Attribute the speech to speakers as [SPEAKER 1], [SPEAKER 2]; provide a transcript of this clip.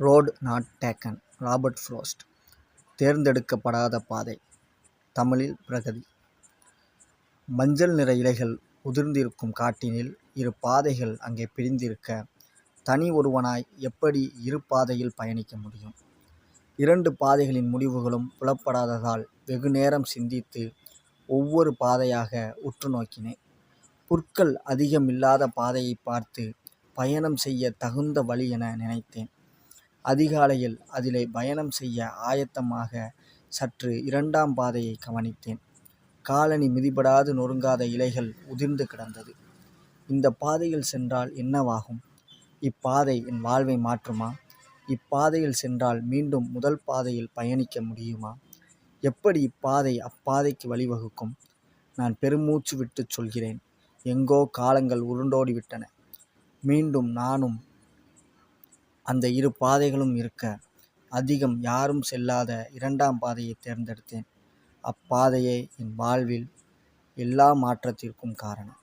[SPEAKER 1] Road not taken Robert Frost. தேர்ந்தெடுக்கப்படாத பாதை தமிழில் பிரகதி. மஞ்சள் நிற இலைகள் உதிர்ந்திருக்கும் காட்டினில் இரு பாதைகள் அங்கே பிரிந்திருக்க தனி ஒருவனாய் எப்படி இரு பாதையில் பயணிக்க முடியும்? இரண்டு பாதைகளின் முடிவுகளும் புலப்படாததால் வெகு நேரம் சிந்தித்து ஒவ்வொரு பாதையாக உற்று நோக்கினேன். புற்கள் அதிகமில்லாத பாதையை பார்த்து பயணம் செய்ய தகுந்த வழி என நினைத்தேன். அதிகாலையில் அதிலே பயணம் செய்ய ஆயத்தமாக சற்று இரண்டாம் பாதையை கவனித்தேன். காலனி மிதிபடாது நொறுங்காத இலைகள் உதிர்ந்து கிடந்தது. இந்த பாதையில் சென்றால் என்னவாகும்? இப்பாதை என் வாழ்வை மாற்றுமா? இப்பாதையில் சென்றால் மீண்டும் முதல் பாதையில் பயணிக்க முடியுமா? எப்படி இப்பாதை அப்பாதைக்கு வழிவகுக்கும்? நான் பெருமூச்சு விட்டு சொல்கிறேன். எங்கோ காலங்கள் உருண்டோடிவிட்டன. மீண்டும் நானும் அந்த இரு பாதைகளும் இருக்க. அதிகம் யாரும் செல்லாத இரண்டாம் பாதையை தேர்ந்தெடுத்தேன். அப்பாதையே என் வாழ்வில் எல்லா மாற்றத்திற்கும் காரணம்.